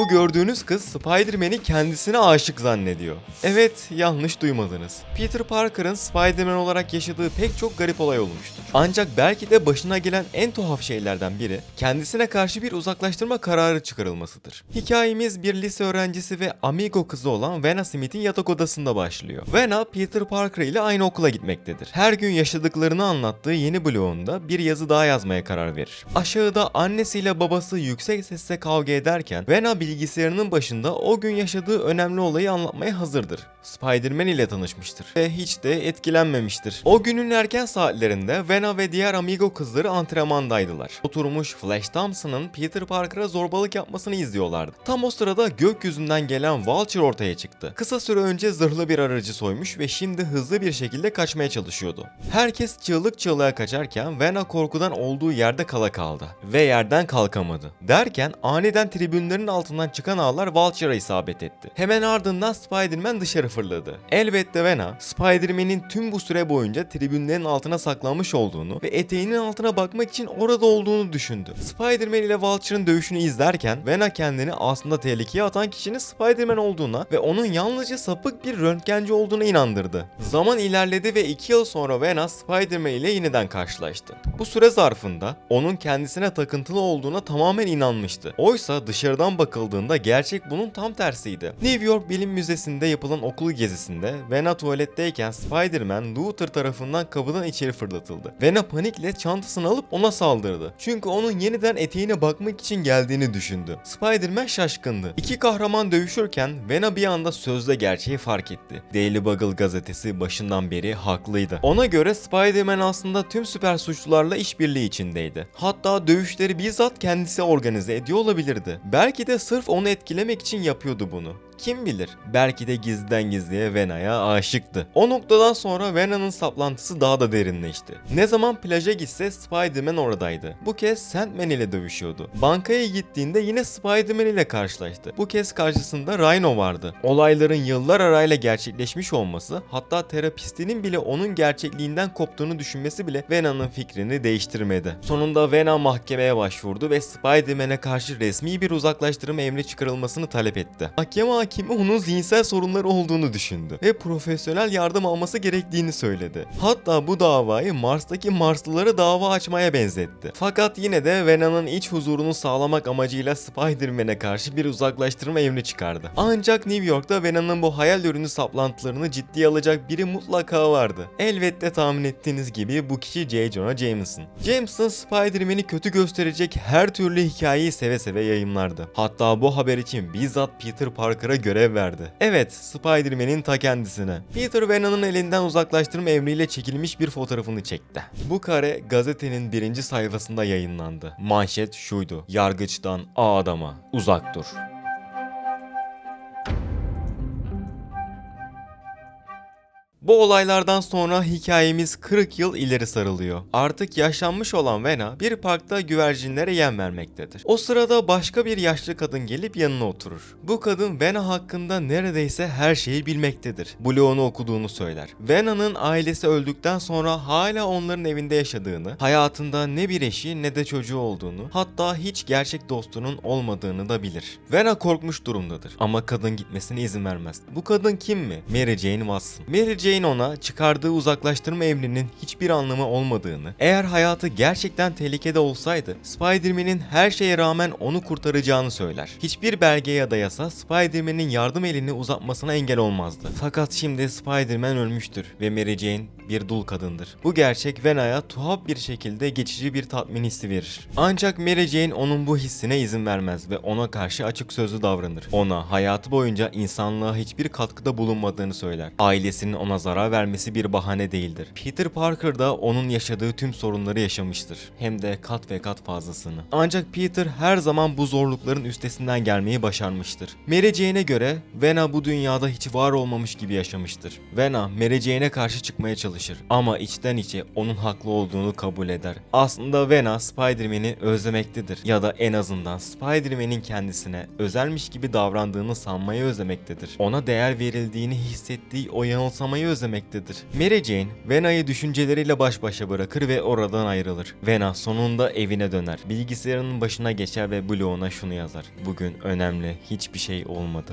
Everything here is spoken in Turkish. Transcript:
Bu gördüğünüz kız Spider-Man'i kendisine aşık zannediyor. Evet, yanlış duymadınız. Peter Parker'ın Spider-Man olarak yaşadığı pek çok garip olay olmuştur. Ancak belki de başına gelen en tuhaf şeylerden biri kendisine karşı bir uzaklaştırma kararı çıkarılmasıdır. Hikayemiz bir lise öğrencisi ve amigo kızı olan Vena Smith'in yatak odasında başlıyor. Vena, Peter Parker ile aynı okula gitmektedir. Her gün yaşadıklarını anlattığı yeni blogunda bir yazı daha yazmaya karar verir. Aşağıda annesiyle babası yüksek sesle kavga ederken Vena bilgisayarının başında o gün yaşadığı önemli olayı anlatmaya hazırdır. Spider-Man ile tanışmıştır ve hiç de etkilenmemiştir. O günün erken saatlerinde Vena ve diğer amigo kızları antrenmandaydılar. Oturmuş Flash Thompson'ın Peter Parker'a zorbalık yapmasını izliyorlardı. Tam o sırada gökyüzünden gelen Vulture ortaya çıktı. Kısa süre önce zırhlı bir aracı soymuş ve şimdi hızlı bir şekilde kaçmaya çalışıyordu. Herkes çığlık çığlığa kaçarken Vena korkudan olduğu yerde kala kaldı ve yerden kalkamadı. Derken aniden tribünlerin altından çıkan ağlar Vulture'a isabet etti. Hemen ardından Spider-Man dışarı fırladı. Elbette Vena, Spider-Man'in tüm bu süre boyunca tribünlerin altına saklanmış olduğunu ve eteğinin altına bakmak için orada olduğunu düşündü. Spider-Man ile Vulture'ın dövüşünü izlerken Vena kendini aslında tehlikeye atan kişinin Spider-Man olduğuna ve onun yalnızca sapık bir röntgenci olduğuna inandırdı. Zaman ilerledi ve 2 yıl sonra Vena Spider-Man ile yeniden karşılaştı. Bu süre zarfında onun kendisine takıntılı olduğuna tamamen inanmıştı. Oysa dışarıdan bakıldığında gerçek bunun tam tersiydi. New York Bilim Müzesi'nde yapılan okul gezisinde Vena tuvaletteyken Spider-Man Luther tarafından kapıdan içeri fırlatıldı. Vena panikle çantasını alıp ona saldırdı. Çünkü onun yeniden eteğine bakmak için geldiğini düşündü. Spider-Man şaşkındı. İki kahraman dövüşürken Vena bir anda sözde gerçeği fark etti. Daily Bugle gazetesi başından beri haklıydı. Ona göre Spider-Man aslında tüm süper suçlularla işbirliği içindeydi. Hatta dövüşleri bizzat kendisi organize ediyor olabilirdi. Belki de sırf onu etkilemek için yapıyordu bunu. Kim bilir? Belki de gizliden gizliye Vena'ya aşıktı. O noktadan sonra Vena'nın saplantısı daha da derinleşti. Ne zaman plaja gitse Spider-Man oradaydı. Bu kez Sandman ile dövüşüyordu. Bankaya gittiğinde yine Spider-Man ile karşılaştı. Bu kez karşısında Rhino vardı. Olayların yıllar arayla gerçekleşmiş olması, hatta terapistinin bile onun gerçekliğinden koptuğunu düşünmesi bile Vena'nın fikrini değiştirmedi. Sonunda Vena mahkemeye başvurdu ve Spider-Man'e karşı resmi bir uzaklaştırma emri çıkarılmasını talep etti. Mahkeme hakimi onun zihinsel sorunları olduğunu düşündü ve profesyonel yardım alması gerektiğini söyledi. Hatta bu davayı Mars'taki Marslılara dava açmaya benzetti. Fakat yine de Vena'nın iç huzurunu sağlamak amacıyla Spider-Man'e karşı bir uzaklaştırma emri çıkardı. Ancak New York'ta Vena'nın bu hayal ürünü saplantılarını ciddiye alacak biri mutlaka vardı. Elbette tahmin ettiğiniz gibi bu kişi J. Jonah Jameson. Jameson Spider-Man'i kötü gösterecek her türlü hikayeyi seve seve yayınlardı. Hatta bu haber için bizzat Peter Parker'a görev verdi. Evet, Spider-Man'in ta kendisine. Peter Vena'nın elinden uzaklaştırma emriyle çekilmiş bir fotoğrafını çekti. Bu kare gazetenin birinci sayfasında yayınlandı. Manşet şuydu. Yargıçtan A adama uzak dur. Bu olaylardan sonra hikayemiz 40 yıl ileri sarılıyor. Artık yaşlanmış olan Vena bir parkta güvercinlere yem vermektedir. O sırada başka bir yaşlı kadın gelip yanına oturur. Bu kadın Vena hakkında neredeyse her şeyi bilmektedir. Bloğunu okuduğunu söyler. Vena'nın ailesi öldükten sonra hala onların evinde yaşadığını, hayatında ne bir eşi ne de çocuğu olduğunu, hatta hiç gerçek dostunun olmadığını da bilir. Vena korkmuş durumdadır ama kadın gitmesine izin vermez. Bu kadın kim mi? Mary Jane Watson. Mary Jane ona çıkardığı uzaklaştırma emrinin hiçbir anlamı olmadığını, eğer hayatı gerçekten tehlikede olsaydı Spider-Man'in her şeye rağmen onu kurtaracağını söyler. Hiçbir belge ya da Spider-Man'in yardım elini uzatmasına engel olmazdı. Fakat şimdi Spider-Man ölmüştür ve Mary Jane bir dul kadındır. Bu gerçek Vena'ya tuhaf bir şekilde geçici bir tatmin hissi verir. Ancak Mary Jane onun bu hissine izin vermez ve ona karşı açık sözlü davranır. Ona hayatı boyunca insanlığa hiçbir katkıda bulunmadığını söyler. Ailesinin ona zarar vermesi bir bahane değildir. Peter Parker da onun yaşadığı tüm sorunları yaşamıştır. Hem de kat ve kat fazlasını. Ancak Peter her zaman bu zorlukların üstesinden gelmeyi başarmıştır. Mary Jane'e göre Vena bu dünyada hiç var olmamış gibi yaşamıştır. Vena Mary Jane'e karşı çıkmaya çalışır ama içten içe onun haklı olduğunu kabul eder. Aslında Vena Spider-Man'i özlemektedir ya da en azından Spider-Man'in kendisine özelmiş gibi davrandığını sanmayı özlemektedir. Ona değer verildiğini hissettiği o yanılsamayı özlemektedir. Mary Jane, Vena'yı düşünceleriyle baş başa bırakır ve oradan ayrılır. Vena sonunda evine döner. Bilgisayarının başına geçer ve bloğuna şunu yazar. Bugün önemli hiçbir şey olmadı.